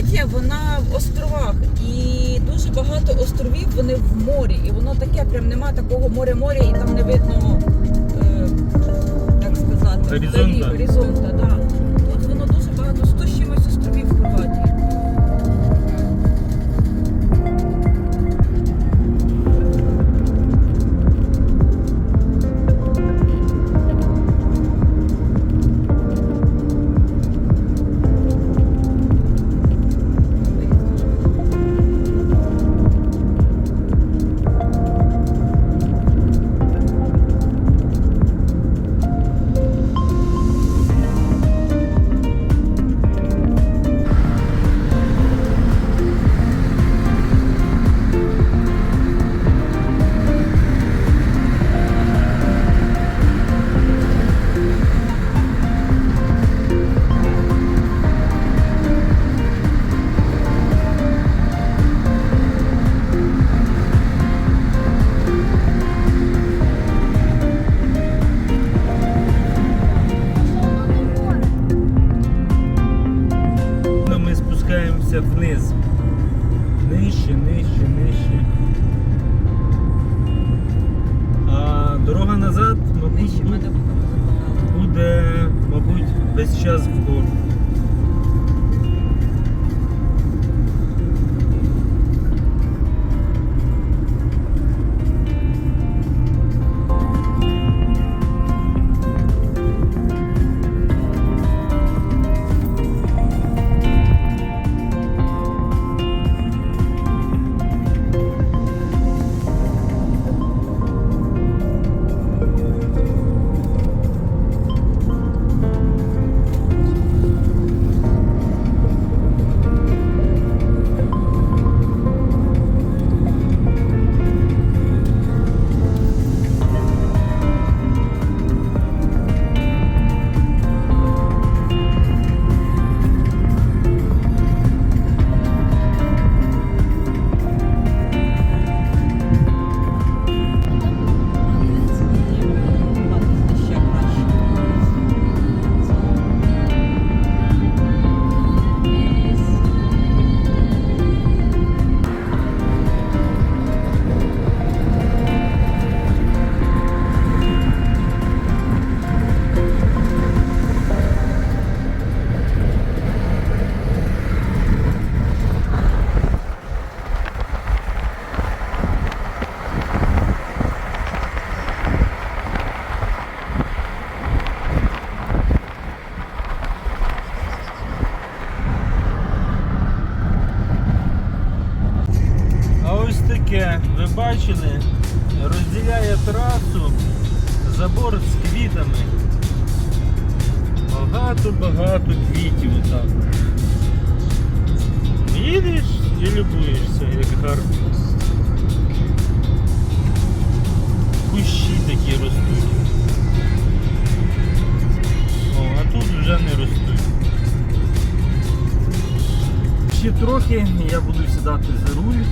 Хорватія, вона в островах, і дуже багато островів вони в морі. І воно таке, прям нема такого моря-моря, і там не видно, е, як сказати, Горизонта. горизонта. Да. Спускаємося вниз. Нижче, нижче, нижче. А дорога назад, мабуть, буде, мабуть, весь час вгору. І я буду сідати за руль.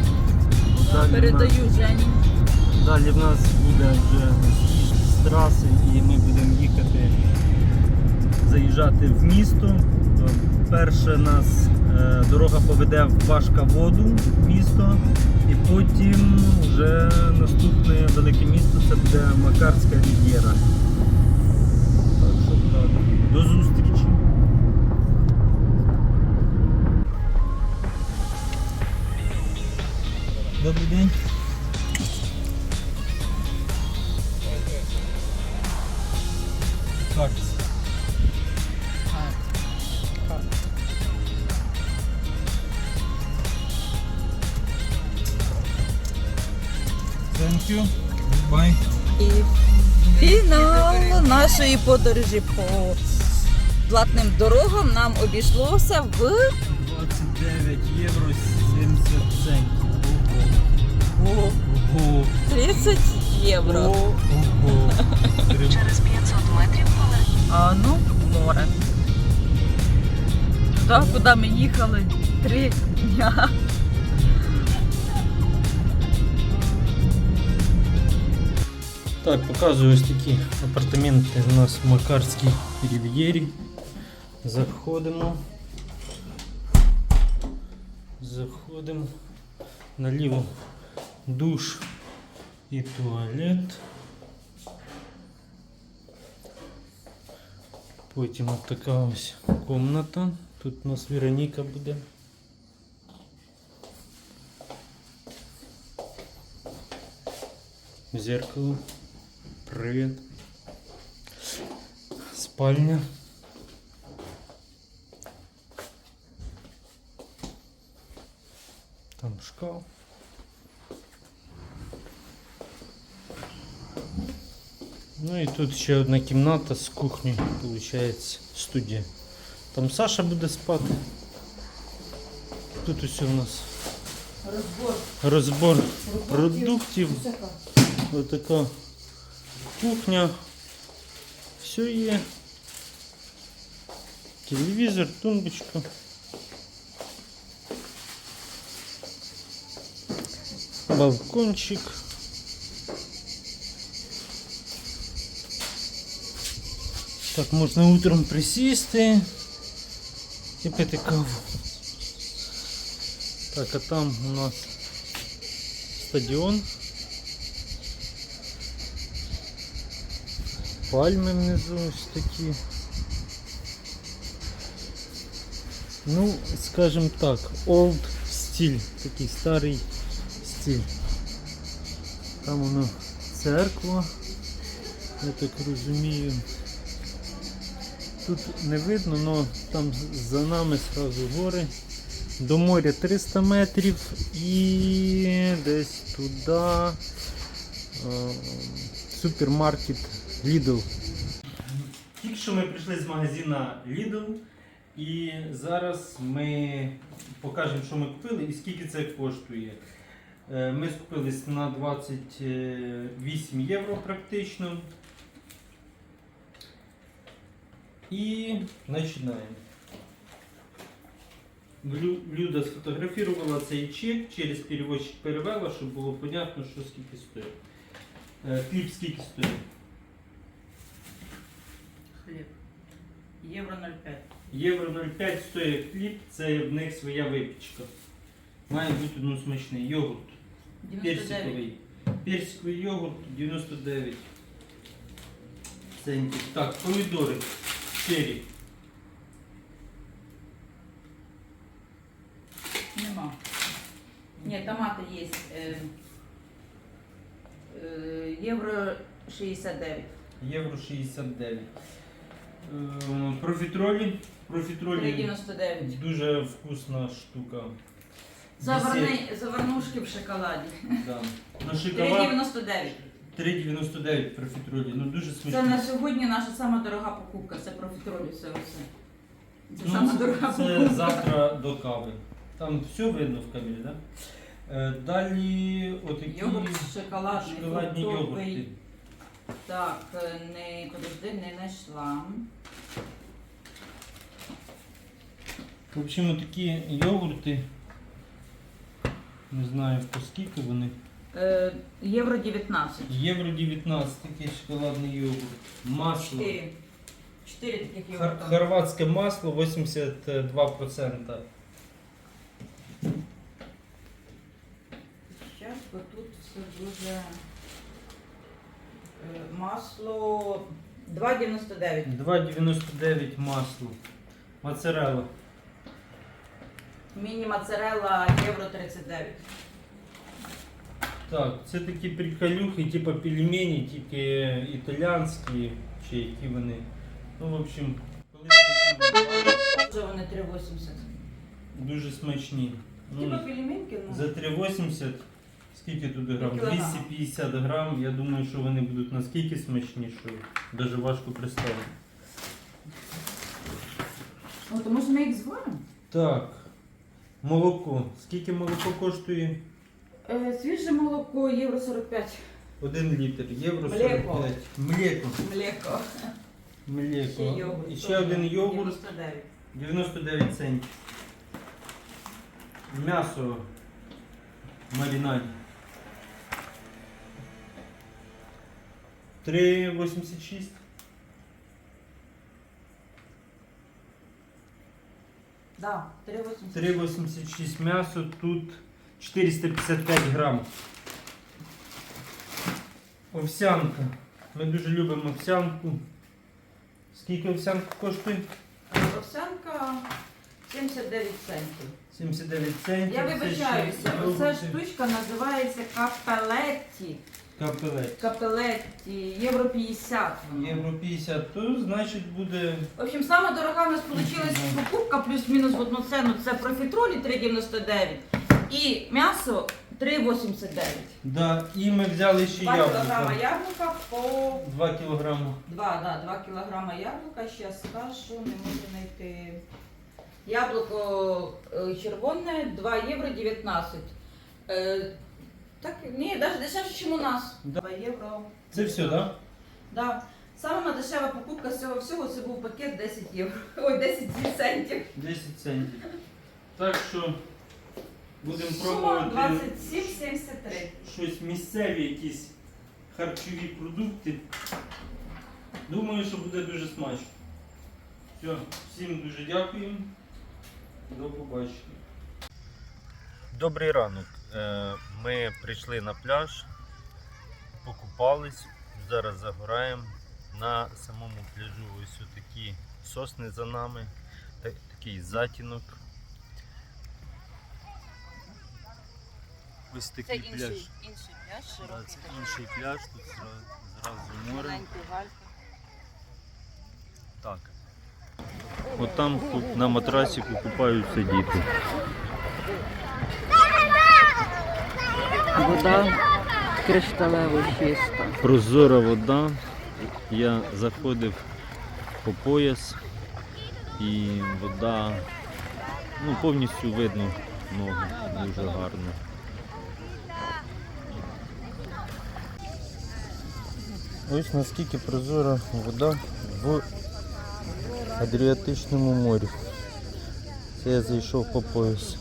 Далі в нас- Жені. Далі в нас буде вже з траси і ми будемо їхати, заїжджати в місто. Перше нас е, дорога поведе в Башка воду місто, і потім вже наступне велике місто це буде Макарська Рів'єра. Так що так. До зустрічі. Добрий день. Карта. Thank you. Bye. І фінал нашої подорожі по платним дорогам нам обійшлося в 29 євро 70 центів. 30 євро. Ого. Через 500 метрів. А ну, море. Туди, куди ми їхали три дня. Так, показую ось такі апартаменти у нас в Макарській Рів'єрі. Заходимо. Заходимо наліво душ і туалет. Потім от така ось комната. Тут у нас Вероніка буде. Зеркало. Привіт. Спальня. Там шкаф. Ну і тут ще одна кімната з кухні, виходить, студія. Там Саша буде спати. Тут ось у нас Розбор. розбор продуктів. Отака кухня. Все є. Телевізор, тумбочка. Балкончик. Так, можна утром присісти і пити каву. Так, а там у нас стадіон. Пальми внизу ось такі. Ну, скажем так, old стиль, такий старий стиль. Там воно церква, я так розумію. Тут не видно, але там за нами сразу гори. До моря 300 метрів і десь туди е, супермаркет Lidl. Тільки що ми прийшли з магазина Lidl і зараз ми покажемо, що ми купили і скільки це коштує. Е, Ми скупились на 28 євро практично. І починаємо. Лю- Люда сфотографувала цей чек, через переводчик перевела, щоб було понятно, що скільки стоїть. Е, Хліб скільки стоїть? Хліб. Євро 0,5. Євро 0,5 стоїть хліб, це в них своя випічка. Має бути ну, смачний йогурт. 99. Персиковий. Персиковий йогурт 99 центів. Так, помідори. Черрі. Нема. Ні, томати є. Е, е, євро 69. Євро 69. Е, Профітролі. Профітролі 3,99. дуже вкусна штука. Заварни, заварнушки в шоколаді. Да. На шоколад 3,99. 3,99 профітролі. Ну дуже Це на сьогодні наша сама дорога покупка. Це профітролі, все все. Це Ну, сама це- дорога це покупка. завтра до кави. Там все видно в камері, так? Да? Е, Далі отакі Йогурт шоколадний, шоколадні фруктовий. йогурти. Так, е, не подожди, не знайшла. В общем, такі йогурти. Не знаю по скільки вони. Е, євро 19. Євро 19, такий шоколадний йогурт. Масло. 4. 4 таких Хор- йогурта. Хорватське масло 82%. Зараз, бо тут все дуже. Е, Масло 2,99. 2,99 масло. Моцарелла. Міні-моцарелла євро 39. Так, це такі приколюхи, типу пельмені, тільки італіанські, чи які вони. Ну, в общем, коли Вже вони 3,80. дуже смачні. Типа Ну, пельменки, ну. за 3,80 скільки тут грам? Кілограм. 250 грам. Я думаю, що вони будуть наскільки смачні, що навіть важко представити. Ну, то може ми їх зваримо? Так, молоко. Скільки молоко коштує? Е, свіже молоко євро 45. 1 літр, євро Млеко. 45. Млеко. Млеко. Млеко. Ще йогурт. І ще один йогурт 99. 99 центів. М'ясо в маринаді. 3,86. Да, Да, 3,80. 3,86 м'ясо, тут 455 грам. Овсянка. Ми дуже любимо овсянку. Скільки овсянка коштує? Овсянка 79 центів. 79 центів. Я вибачаюся, оця штучка називається капелетті. Капелець. Капелетті, євро 50. воно. Євро 50, то значить буде В общем, саме дорога у нас вийшла покупка плюс-мінус в одну ціну. Це профітролі 3,99 і м'ясо 3,89. Да, і ми взяли ще 2 кілограма яблука. яблука по 2 кілограми. 2, да, 2 кілограма яблука, ще скажу, не можу знайти. Яблуко е, червоне 2 євро 19. Е, так, ні, навіть дешевше, ніж у нас. Да. 2 євро. Це все, так? Да? Да. Сама дешева покупка з цього всього це був пакет 10 євро. Ой, 10 центів. 10 центів. Так що будемо Сума пробувати 27,73. щось місцеві, якісь харчові продукти. Думаю, що буде дуже смачно. Все, всім дуже дякуємо. До побачення. Добрий ранок. Е, Ми прийшли на пляж, покупались, зараз загораємо. На самому пляжу ось такі сосни за нами, та- такий затінок. Ось Це такий пляж. інший, інший пляж, Да. Це такий. інший пляж, тут зра- зразу море. Так. От там ку- на матрасику купаються діти. Вода кришталево чиста. Прозора вода. Я заходив по пояс і вода ну, повністю видно ноги. Дуже гарно. Ось наскільки прозора вода в Адріатичному морі. Це я зайшов по пояс.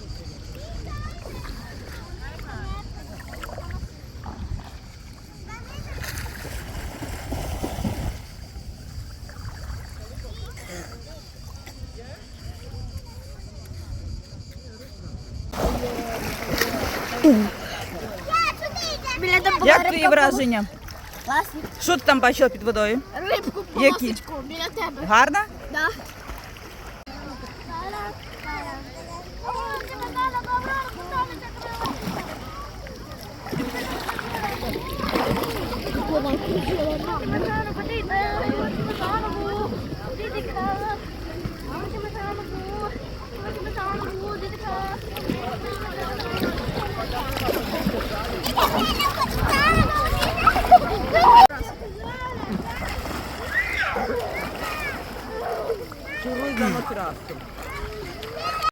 Біля там була Як рибка, твої враження? Класно. Що ти там бачила під водою? Рибку, Які? полосочку біля тебе. Гарна? Да. За আসছে